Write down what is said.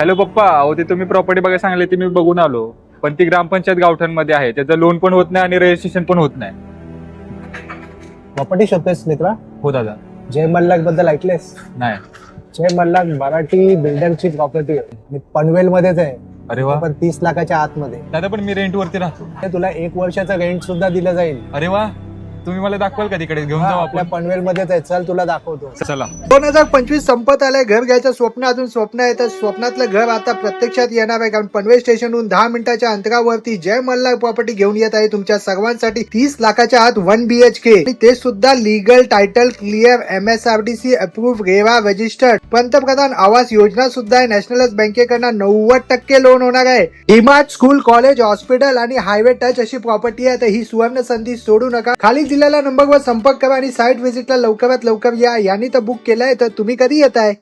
Hello पप्पा अहो ते तुम्ही प्रॉपर्टी बघायला सांगले ती मी बघून आलो. पण ती ग्रामपंचायत गावठणमध्ये आहे. त्याचं लोन पण होत नाही आणि रजिस्ट्रेशन पण होत नाही. प्रॉपर्टी शोधतेस मित्रा? हो दादा. जय मल्लाकबद्दल ऐकलेस? नाही. जय मल्लाक मराठी बिल्डरची प्रॉपर्टी आहे पनवेल मध्येच आहे. अरे वा. पण तीस लाखाच्या आतमध्ये. दादा पण मी रेंट वरती राहतो. ते तुला एक वर्षाचं रेंट सुद्धा दिलं जाईल. अरे वा. तुम्ही मला दाखवाल का तिकडे? घेऊन हा, जाऊ आपल्या आपण. पनवेल मध्येच आहे. चल तुला दाखवतो. चला. दोन हजार पंचवीस संपत आलंय. घर घ्यायचं स्वप्न अजून स्वप्न आहे. तर स्वप्नातलं घर आता प्रत्यक्षात येणार आहे. कारण पनवेल स्टेशनहून दहा मिनिटाच्या अंतरावरती जय मल्हार प्रॉपर्टी घेऊन येत आहे तुमच्या सर्वांसाठी. तीस लाखाच्या आत वन बी एच के ते सुद्धा legal title clear M S R D C approve RERA registered पंतप्रधान आवास योजना सुद्धा आहे. नॅशनलाइज बँकेकडनं नव्वद टक्के लोन होणार आहे. डिमार्ट स्कूल कॉलेज हॉस्पिटल आणि हायवे टच अशी प्रॉपर्टी आहे. तर ही सुवर्ण संधी सोडू नका. खाली दिलेल्या नंबरवर संपर्क करा आणि साईट व्हिजिटला लवकरात लवकर या. यांनी तर बुक केलंय तर तुम्ही कधी येताय?